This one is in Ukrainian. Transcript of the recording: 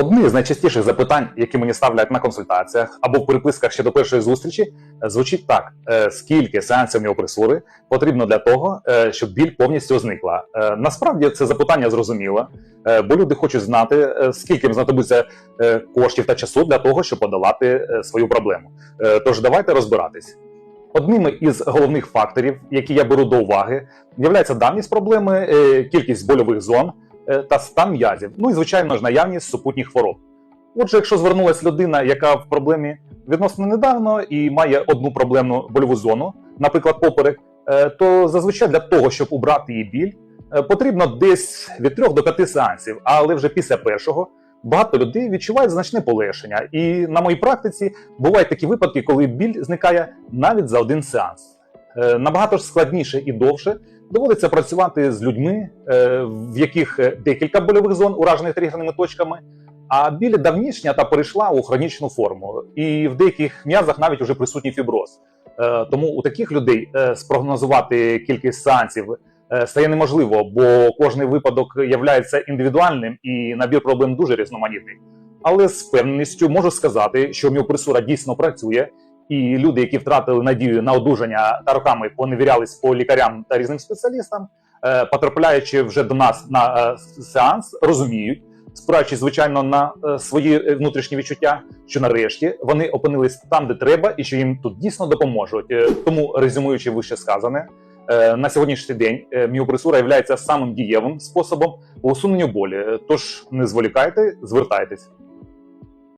Одне з найчастіших запитань, які мені ставлять на консультаціях або в переписках ще до першої зустрічі, е, звучить так: Е, скільки сеансів міопресури потрібно для того, е, щоб біль повністю зникла? Насправді це запитання зрозуміло, бо люди хочуть знати, скільки їм знадобиться коштів та часу для того, щоб подолати свою проблему. Тож давайте розбиратись. Одними із головних факторів, які я беру до уваги, є давність проблеми, кількість больових зон та стан м'язів. Ну і звичайно ж наявність супутніх хвороб. Отже, якщо звернулася людина, яка в проблемі відносно недавно і має одну проблемну больову зону, наприклад, поперек, е, то зазвичай для того, щоб убрати її біль, е, потрібно десь від 3 до 5 сеансів. Але вже після першого багато людей відчувають значне полегшення. І на моїй практиці бувають такі випадки, коли біль зникає навіть за один сеанс. Е, Набагато ж складніше і довше доводиться працювати з людьми, е, в яких е, декілька больових зон уражених тригерними точками, а біль давнішня та перейшла у хронічну форму. І в деяких м'язах навіть уже присутній фіброз. Тому у таких людей спрогнозувати кількість сеансів стає неможливо, бо кожний випадок є індивідуальним і набір проблем дуже різноманітний. Але з певністю можу сказати, що міопресура дійсно працює, і люди, які втратили надію на одужання та роками поневірялись по лікарям та різним спеціалістам, е, потрапляючи вже до нас на е, сеанс, розуміють, спираючись, звичайно, на е, свої внутрішні відчуття, що нарешті вони опинились там, де треба, і що їм тут дійсно допоможуть. Тому, резюмуючи вище сказане, на сьогоднішній день міопресура є самим дієвим способом по усуненню болі. Тож не зволікайте, звертайтесь.